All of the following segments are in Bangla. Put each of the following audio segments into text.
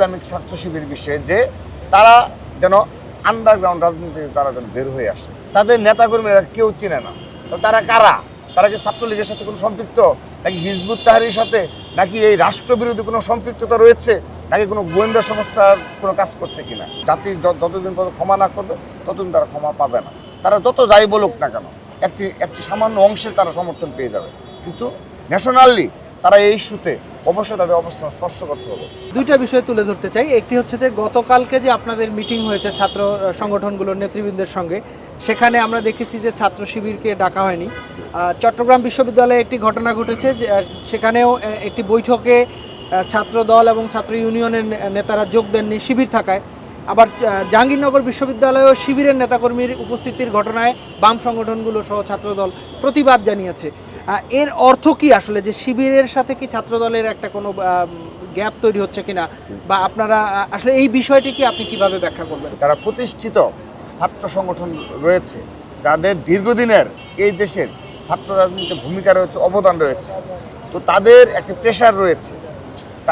ইসলামিক ছাত্র শিবির বিষয়ে যে তারা যেন আন্ডারগ্রাউন্ড রাজনীতি তারা যেন বের হয়ে আসে। তাদের নেতাকর্মীরা কেউ চিনে না। তো তারা কারা? তারা কি ছাত্রলীগের সাথে কোনো সম্পৃক্ত? নাকি হিজবুত তাহারির সাথে? নাকি এই রাষ্ট্রবিরোধী কোনো সম্পৃক্ততা রয়েছে? নাকি কোনো গোয়েন্দা সংস্থার কোনো কাজ করছে কিনা? জাতি যতদিন পর্যন্ত ক্ষমা না করবে, ততদিন তারা ক্ষমা পাবে না। তারা যত যাই বলুক না কেন, একটি একটি সামান্য অংশের তারা সমর্থন পেয়ে যাবে। কিন্তু ন্যাশনালি তারা এই ইস্যুতে অবশ্যই তাদের অবস্থান স্পষ্ট করতে হবে। দুইটা বিষয় তুলে ধরতে চাই। একটি হচ্ছে যে, গতকালকে যে আপনাদের মিটিং হয়েছে ছাত্র সংগঠনগুলোর নেতৃবৃন্দের সঙ্গে, সেখানে আমরা দেখেছি যে ছাত্র শিবিরকে ডাকা হয়নি। চট্টগ্রাম বিশ্ববিদ্যালয়ে একটি ঘটনা ঘটেছে সেখানেও একটি বৈঠকে ছাত্র দল এবং ছাত্র ইউনিয়নের নেতারা যোগ দেননি শিবির থাকায়। আবার জাহাঙ্গীরনগর বিশ্ববিদ্যালয়েও শিবিরের নেতাকর্মীর উপস্থিতির ঘটনায় বাম সংগঠনগুলো সহ ছাত্রদল প্রতিবাদ জানিয়েছে। এর অর্থ কি আসলে যে শিবিরের সাথে কি ছাত্রদলের একটা কোনো গ্যাপ তৈরি হচ্ছে কিনা? বা আপনারা আসলে এই বিষয়টি কি আপনি কীভাবে ব্যাখ্যা করবেন? তারা প্রতিষ্ঠিত ছাত্র সংগঠন রয়েছে, যাদের দীর্ঘদিনের এই দেশের ছাত্র রাজনীতিতে ভূমিকা রয়েছে, অবদান রয়েছে, তো তাদের একটি প্রেশার রয়েছে।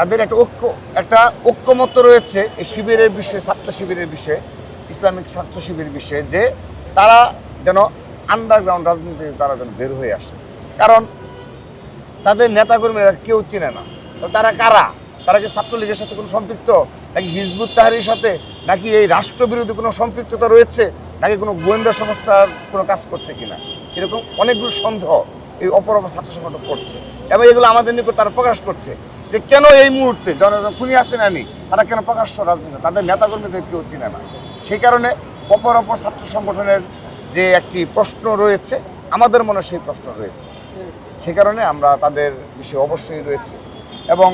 তাদের একটা ঐক্য, একটা ঐক্যমত্য রয়েছে এই শিবিরের বিষয়ে, ছাত্র শিবিরের বিষয়ে, ইসলামিক ছাত্র শিবির বিষয়ে, যে তারা যেন আন্ডারগ্রাউন্ড রাজনীতিতে তারা যেন বের হয়ে আসে। কারণ তাদের নেতাকর্মীরা কেউ চেনে না। তো তারা কারা? তারা কি ছাত্রলীগের সাথে কোনো সম্পৃক্ত? নাকি হিজবুত তাহারির সাথে? নাকি এই রাষ্ট্রবিরোধী কোনো সম্পৃক্ততা রয়েছে? নাকি কোনো গোয়েন্দা সংস্থার কোনো কাজ করছে কিনা? এরকম অনেকগুলো সন্দেহ এই অপর অপর ছাত্র সংগঠন করছে। এবং এগুলো আমাদের নিকট তারা প্রকাশ করছে। যে কেন এই মুহূর্তে জনগণ খুনি আসছে না নি তারা কেন প্রকাশ্য রাজনীতি তাদের নেতাকর্মীদের কেউ চিনে না। সেই কারণে অপর অপর ছাত্র সংগঠনের যে একটি প্রশ্ন রয়েছে, আমাদের মনে সেই প্রশ্ন রয়েছে। সে কারণে আমরা তাদের বিষয়ে অবশ্যই রয়েছে। এবং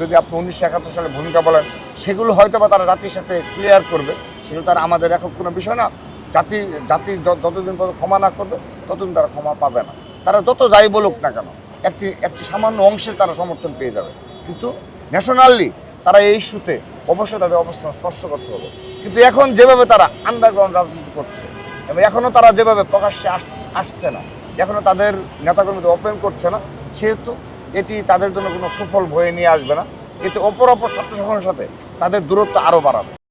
যদি আপনি উনিশশো একাত্তর সালে ভূমিকা বলেন, সেগুলো হয়তো বা তারা জাতির সাথে ক্লিয়ার করবে। সেগুলো তারা আমাদের একক কোনো বিষয় না। জাতি জাতি যতদিন পর্যন্ত ক্ষমা না করবে, ততদিন তারা ক্ষমা পাবে না। তারা যত যাই বলুক না কেন, একটি একটি সামান্য অংশের তারা সমর্থন পেয়ে যাবে। কিন্তু ন্যাশনালি তারা এই ইস্যুতে অবশ্যই তাদের অবস্থান স্পষ্ট করতে হবে। কিন্তু এখন যেভাবে তারা আন্ডারগ্রাউন্ড রাজনীতি করছে, এবং এখনও তারা যেভাবে প্রকাশ্যে আস- আসছে না এখনও তাদের নেতাকর্মীদের ওপেন করছে না, সেহেতু এটি তাদের জন্য কোনো সুফল বয়ে নিয়ে আসবে না। এতে অপর অপর ছাত্র সংগঠনের সাথে তাদের দূরত্ব আরও বাড়াবে।